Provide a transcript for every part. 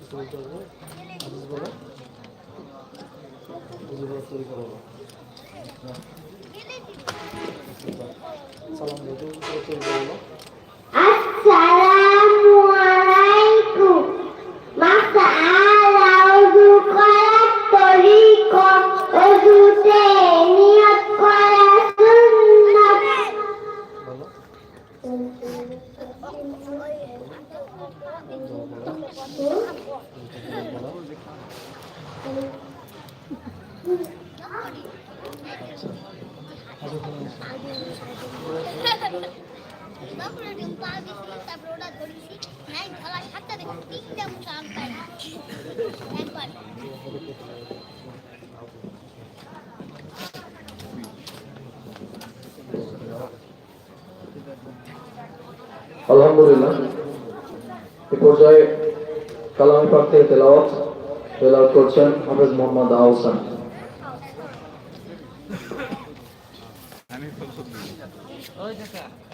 আসসালামু আলহামদুলিল্লাহ। এ পর্যায়ে কালামি পাক তেলাওয়াত তেলাওয়াত করছেন হাফেজ মোহাম্মদ আহসান।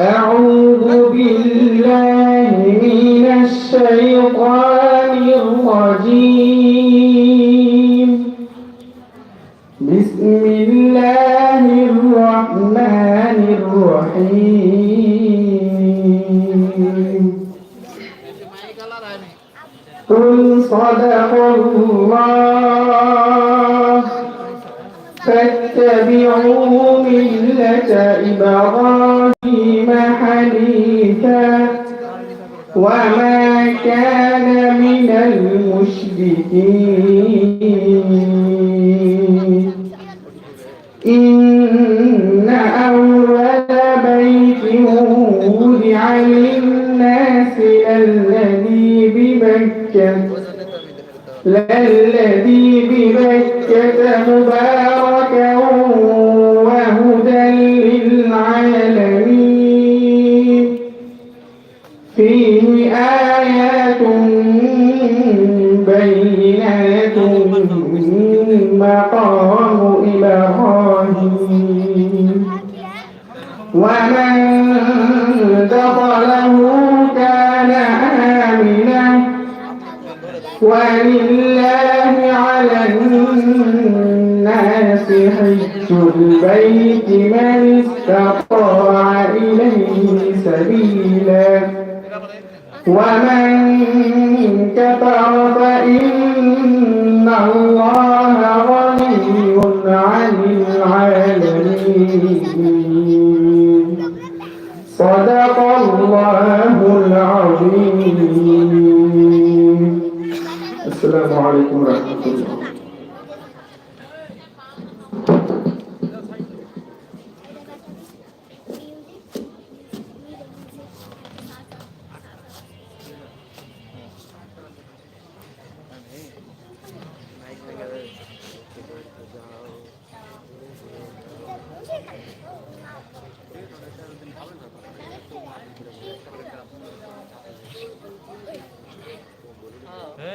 أعوذ بالله من الشيطان الرجيم. بسم الله الرحمن الرحيم. قل صدق الله. فاتبعوا ملة إبراهيم. وما كان من المشركين. إن أول بيت وضع للناس الذي ببكة للذي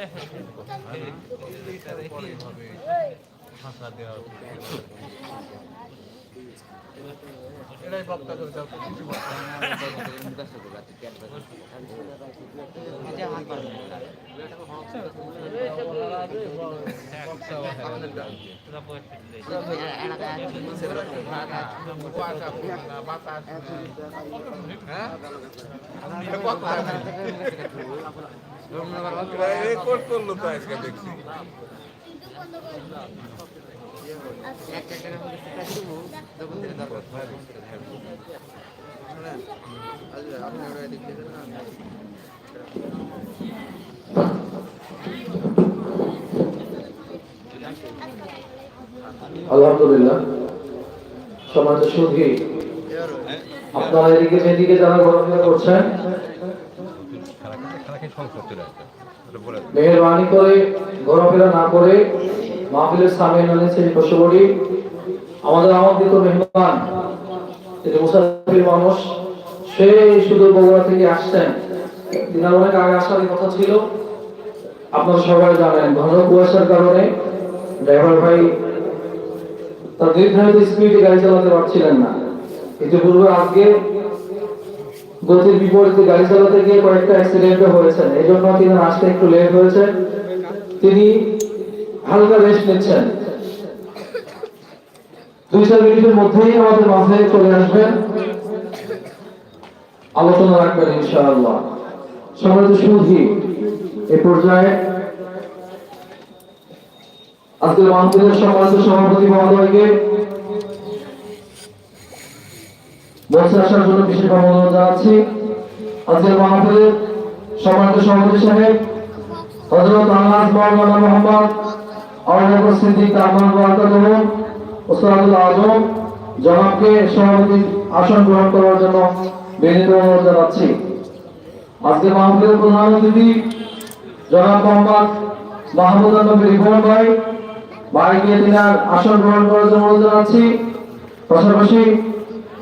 হ্যাঁ। হবে। এটাই বক্তা করে দাও কিছু রেকর্ড করল তো আজকে দেখছি। আলহামদুলিল্লাহ। সমাজের সঙ্গী আপনারা এদিকে এদিকে যারা ঘোরাফেরা করছেন মেহরবানি করে ঘোরাফেরা না করে মাহফিলের সামনে এনেছে বসে পড়ি আমাদের আমন্ত্রিত মেহমান তিনি মুসাফির মানুষ সে শুধু বগুড়া থেকে আসছেন। তিনার অনেক আগে আসার কথা ছিল। আপনারা সবাই জানেন, ঘন কুয়াশার কারণে ড্রাইভার ভাই তার নির্ধারিত স্পিডে গাড়ি চালাতে পারছিলেন না। কিন্তু ইতিপূর্বে আজকে গতির বিপরীতে গাড়ি চালাতে গিয়ে কয়েকটা অ্যাক্সিডেন্টও হয়েছেন এই জন্য তিনি আসতে একটু লেট হয়েছে। তিনি হালকা রেস্ট নিচ্ছেন। দুই, চার মিনিটের মধ্যেই আমাদের মাঝে চলে আসবেন আলোচনা রাখবেন ইনশাআল্লাহ। সম্মানিত সুধী, এ পর্যায়ে আজকের মাহফিলের সম্মানিত সভাপতি মহোদয়কে বসে আসার জন্য বিশেষ অনুরোধ জানাচ্ছি। আজকের মাহফিলের সম্মানিত সভাপতি সাহেব হযরত আল্লাহ মাওলানা মোহাম্মদ আবু সিদ্দিক আহমদ বরকাতুহ ওস্তাদুল আজম জনাবকে সভাপতি আসন গ্রহণ করার জন্য বিনীত অনুরোধ জানাচ্ছি আজকে প্রধান অতিথি জনাব মোহাম্মদ মাহমুদ নবী রিপন ভাই ভাইকে আসন গ্রহণ করার জন্য অনুরোধ জানাচ্ছি পাশাপাশি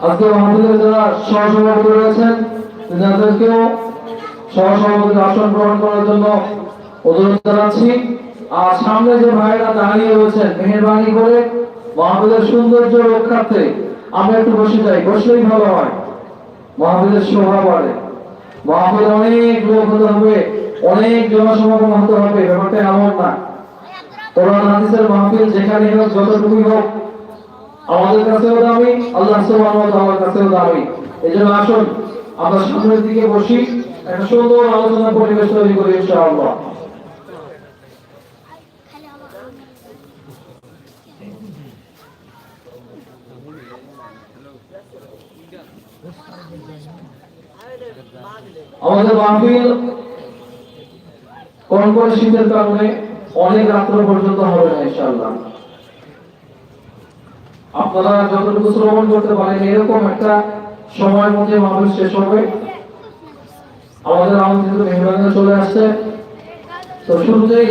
আজকে মাহফিলের যারা সহসভাপতি রয়েছেন তিনাদেরকেও সহসভাপতির আসন গ্রহণ করার জন্য অনুরোধ জানাচ্ছি। আর সামনে যে ভাইরা দাঁড়িয়ে রয়েছেন, মেহরবানি করে মাহফিলের সৌন্দর্য রক্ষার্থে আমরা একটু বসে যাই। বসলেই ভালো হয়। মাহফিলের শোভা বাড়ে। মাহফিল অনেক লোক হতে হবে, অনেক জনসমাগম হতে হবে, ব্যাপারটা এমন না। কোরআন হাদিসের মাহফিল যেখানে হোক, যতটুকুই হোক, আমাদের কাছেও দামি, আল্লাহ সুবহানাহু ওয়া কাছেও দামি। এজন্য আসুন, আমরা সামনের দিকে বসি, একটা সুন্দর আলোচনা পরিবেশ তৈরি করি ইনশাআল্লাহ। আমাদের মাহফিল কোন কোন শীতের কারণে অনেক রাত্র পর্যন্ত হবে না, ইনশাআল্লাহ। আপনারা যতটুকু শ্রবণ করতে পারেন, এরকম একটা সময়ের মধ্যে মানুষ শেষ হবে। আমাদের আমন্ত্রিত মেহমানরা চলে আসছে। তো শুরুতেই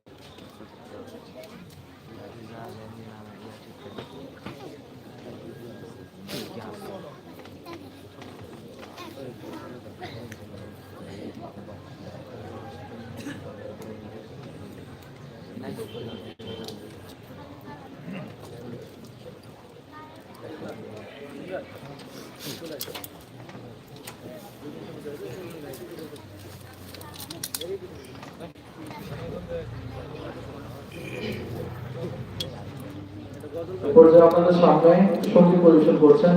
আপনাদের সামনে সংগীত পরিবেশন করছেন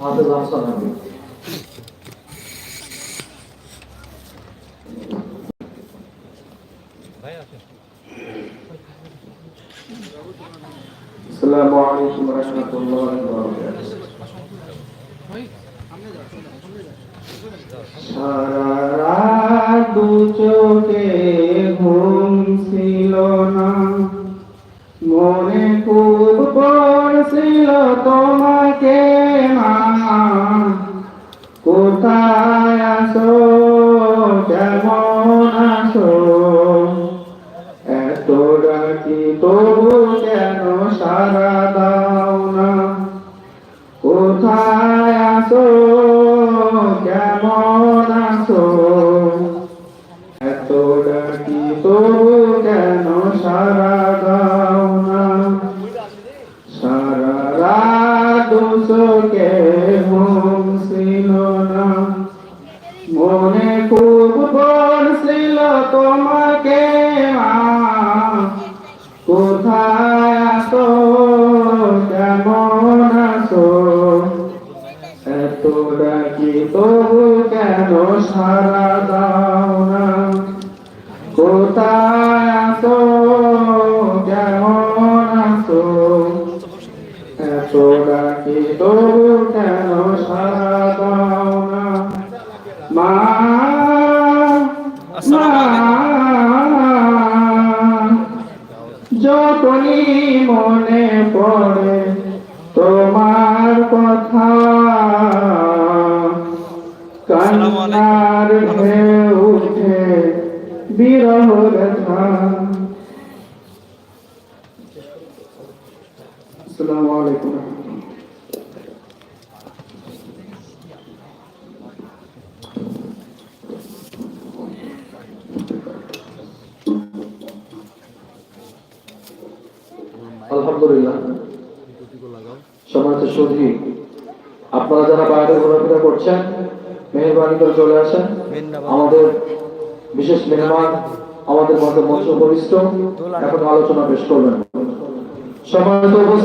হাফেজ আহসান আসসালামু আলাইকুম রহমতুল্লাহ সারা দু চোখে তবু কেন সারা দাও না। কোথায় আসো কেমন আসো এত ডাকি তবু কেন সারা কেন সারা দাও না। কোথায় আছো? কেমন আছো? এত ডাকি তবু কেন সারা দাও না? মা মা মনে পড়ে কান্নার ঢেউ উঠে বিরহ ব্যথা আসসালামু আলাইকুম। আলহামদুলিল্লাহ। সম্মানিত সুধী আপনারা যারা বাইরে ঘোরাফেরা করছেন মেহরবানি করে চলে আসেন। আমাদের বিশেষ মেহমান আমাদের মধ্যে মঞ্চ এখন আলোচনা পেশ করবেন। সময় উপস্থিত